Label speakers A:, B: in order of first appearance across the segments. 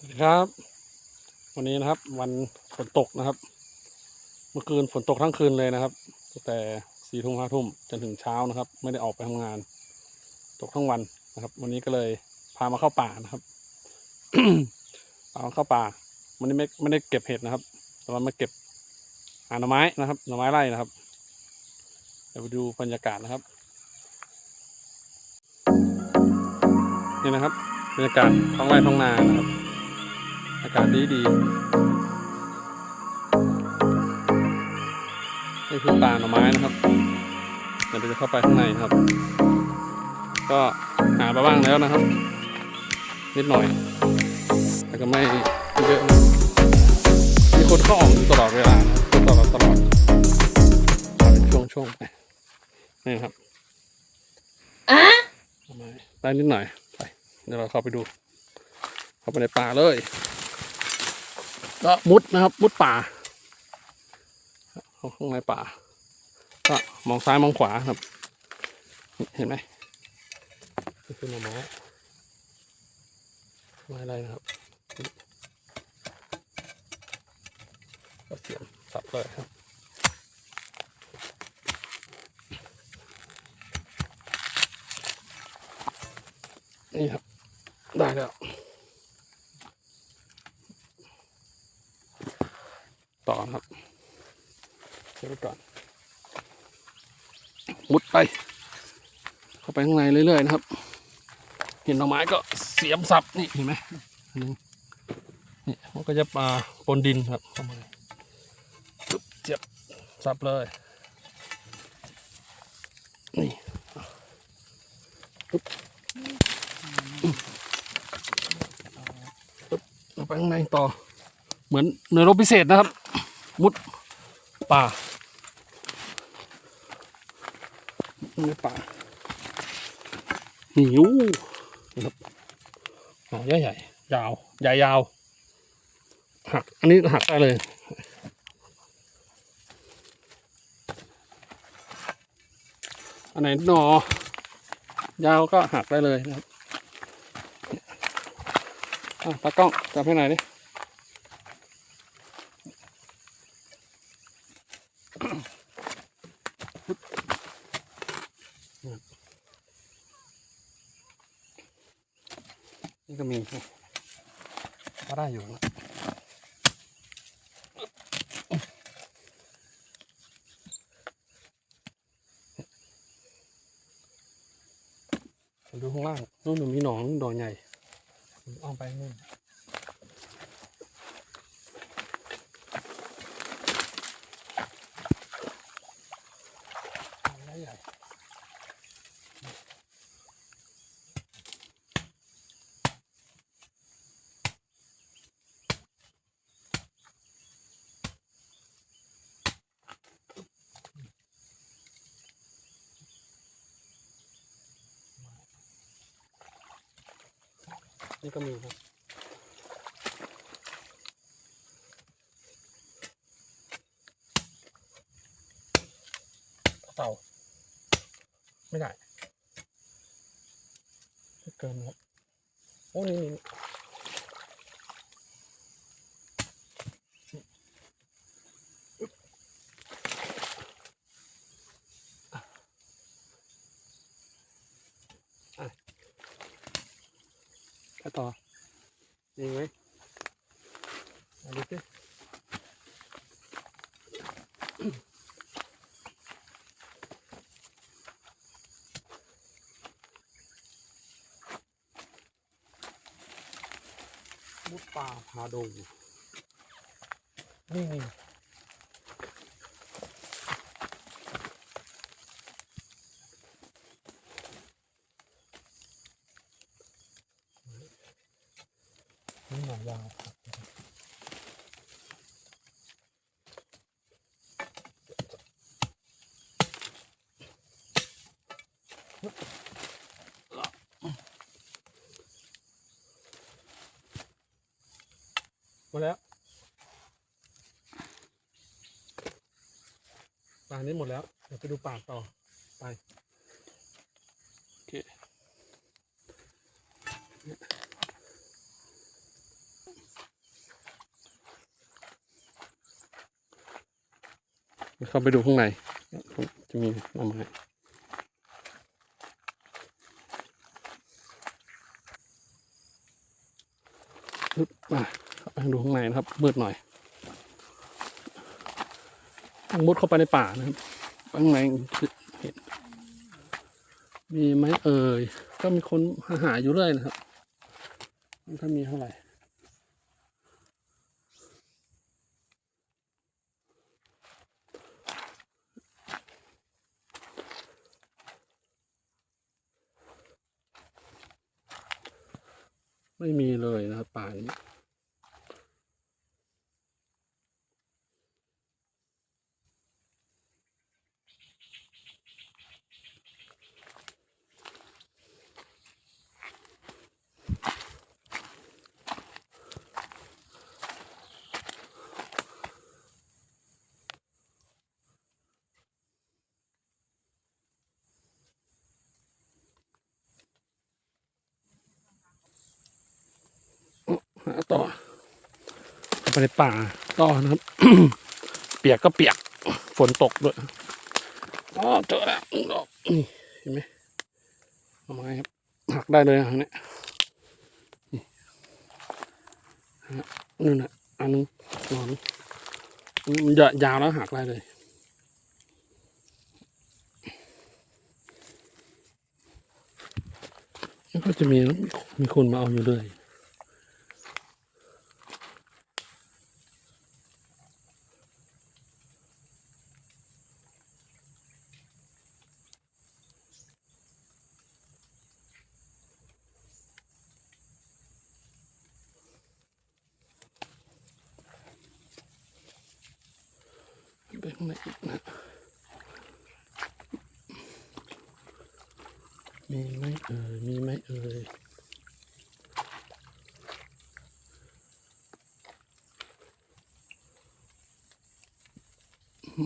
A: สวัสดีครับ วันนี้นะครับ วันฝนตกนะครับ เมื่อคืนฝนตกทั้งคืนเลยนะครับตั้งแต่สี่ทุ่มห้าทุ่มจนถึงเช้านะครับ ไม่ได้ออกไปทำงาน ตกทั้งวันนะครับ วันนี้ก็เลยพามาเข้าป่านะครับพามาเข้าป่าวันนี้ไม่ไม่ได้เก็บเห็ดนะครับแต่ว่ามาเก็บหาหน่อไม้นะครับหน่อไม้ไร่นะครับเดี๋ยวไปดูบรรยากาศนะครับนี่นะครับบรรยากาศท้องไร่ท้องนานะครับ อากาศดีดีนี่คือป่าหน่อไม้นะครับเดี๋ยวเราจะเข้าไปข้างในนะครับ ก็หามาบ้างแล้วนะครับ นิดหน่อย แต่ก็ไม่เยอะนะมีคนเข้าออกอยู่ตลอดเวลานะครับตลอดตลอดเป็นช่วงช่วงๆไปนี่ครับหน่อไม้ได้นิดหน่อยไปเดี๋ยวเราเข้าไปดู เข้าไปในป่าเลย ก็มุดนะครับ มุดป่าเข้าข้างในป่า ก็มองซ้ายมองขวาครับ เห็นไหมนี่คือหน่อไม้ไม้อะไรนะครับก็เสียมสับเลยครับนี่ครับ ได้แล้ว ต่อนะ ครับเดี๋ยวไปก่อนมุดไป เข้าไปข้างในเรื่อยๆนะครับ เห็นหน่อไม้ก็เสียมสับนี่เห็นไหมอันนึงนี่มันก็จะมาปนดินครับเข้ามาปึ๊บเสียบสับเลยนี่ปึ๊บปึ๊บเอาไปข้างในต่อ เหมือนหน่วยรบพิเศษนะครับ มุดป่ามุดในป่าหิวนะครับอ๋อใหญ่ใหญ่ยาวใหญ่ยาวหักอันนี้หักได้เลยอันไหนหนอยาวก็หักได้เลยนะครับอะตากล้องจับให้หน่อยดิ นี่ก็มีก็ได้อยู่นะ ดูข้างล่างนู่นนมีหนองดอยใหญ่อ้อมไปนู่น นี่ก็มีครับเต่าไม่ได้เกินครับโอ้นี่ นี่ไปต่อยิงไหมเอาดูสิมุดป่าพาดงนี่นี่ มาแล้วปลานี้หมดแล้ว เดี๋ยวไปดูปากต่อไปโอเคเข้าไปดูข้างใน จะมีหน่อไม้ มาดูข้างในนะครับมืดหน่อยต้องมุดเข้าไปในป่านะครับข้างในเห็นมีไหมเอ่ยก็มีคนหาหาอยู่เรื่อยนะครับถ้ามีเท่าไหร่ไม่มีเลยนะครับป่านี้ ในป่าต่อนะครับ เปียกก็เปียก ฝนตกด้วยอ๋อเจอแล้วนี่เห็นไหมเอาไม้ครับหักได้เลยนะเนี่ยนี่นั่นะอันนึงนอนมันจะยาวแล้วหักได้เลยแล้วก็จะมีมีคนมาเอาอยู่เลย ข้างในอีกนะมีไหมเอ่ยมีไหมเอ่ย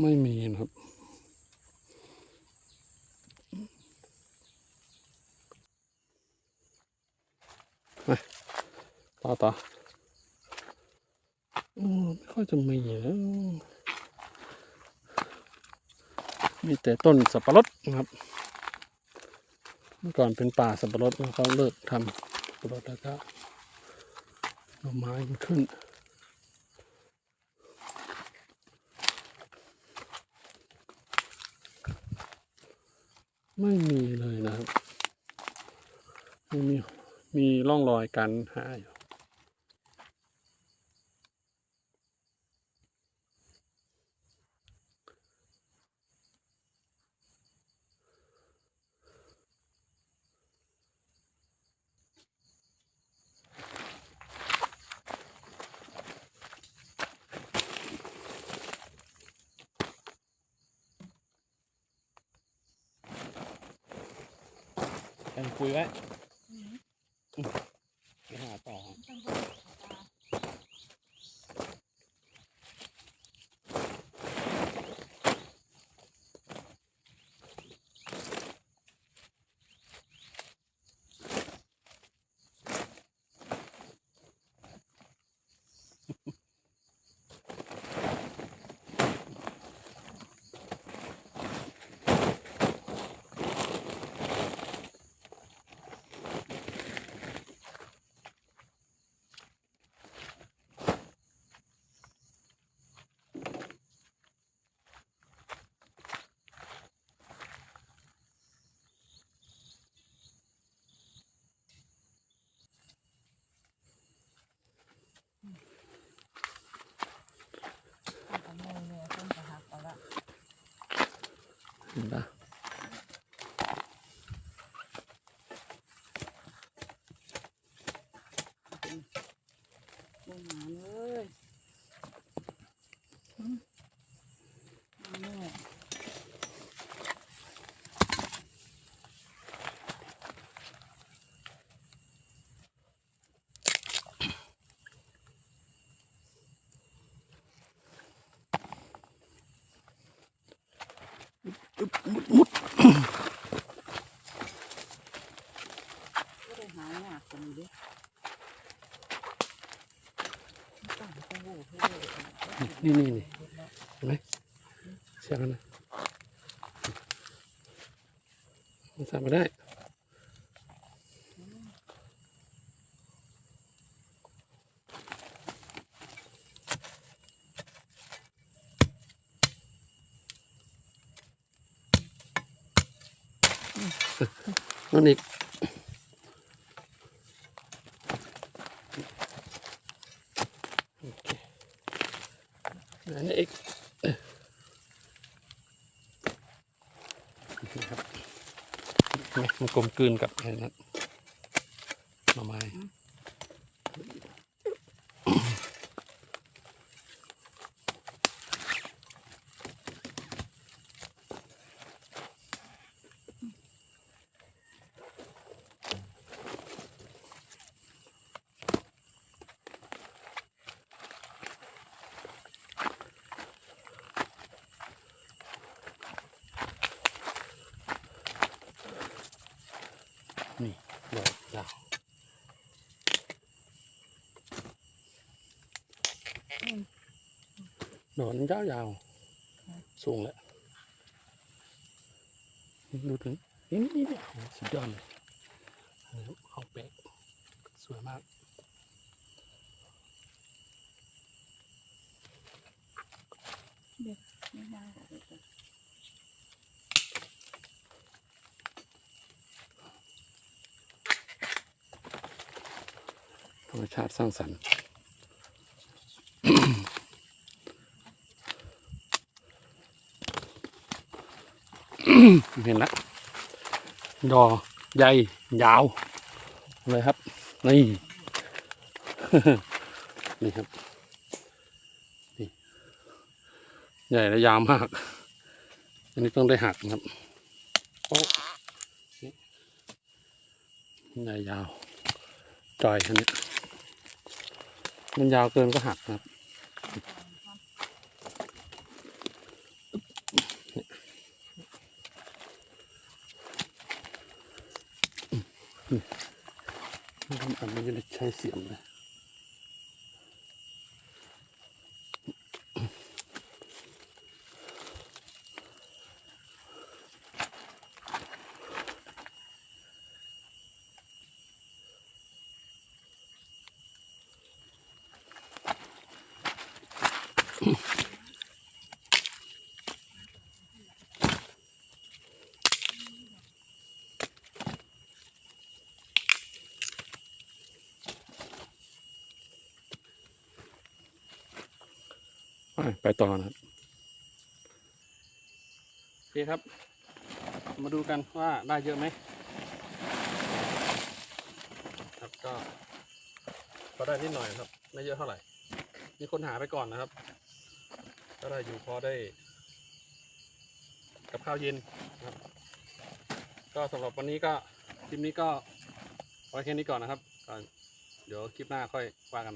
A: ไม่มีนะครับไปต่อต่ออืมไม่ค่อยจะมีแล้ว มีแต่ต้นสับปะรดนะครับ เมื่อก่อนเป็นป่าสับปะรดเขาเลิกทำสับปะรดแล้วก็หน่อไม้มันขึ้นไม่มีเลยนะครับ ไม่มี มีร่องรอยการหาอยู่ ยังคุยไว้ไปหาต่อ เห็นปะ
B: ลงมาเลยอืมมาแน่
A: มุด
B: ก็ได้หายากกันอยู่ดิตั้งโอ้โหเท่เลย
A: นี่นี่นี่เห็นไหมเสียงกันนะมันสั่งไม่ได้ นั่นอีกโอเคอันนี้อีกครับมันกลมกลืนกับไอ้นั้นหน่อไม้นี่ ดอกยาวดอกนยาวยาวๆสูงแล้วดูถึงนี่นี่นี่โอ้สุดยอดเลยอันนี้เขาเป๊ะสวยมาก
B: เด็กไม่ได้
A: รรมชาติสร้างสรรค์เห็นละดอใหญ่ ยาว เลยครับ นี่ นี่ครับ นี่ ใหญ่และยาวมาก อันนี้ต้องได้หักนะครับโป๊ะนี่ใหญ่ยาวจอยอันนี้ มันยาวเกินก็หักครับ อันนี้จะใช้เสียมเลย ไปต่อนะครับโอเคครับ มาดูกันว่าได้เยอะไหมครับก็ก็ได้นิดหน่อยครับ ไม่เยอะเท่าไหร่ มีคนหาไปก่อนนะครับ ก็ได้อยู่พอได้ กับข้าวเย็นนะครับ ก็สำหรับวันนี้ก็คลิปนี้ก็ไว้แค่นี้ก่อนนะครับก็เดี๋ยวคลิปหน้าค่อยว่ากัน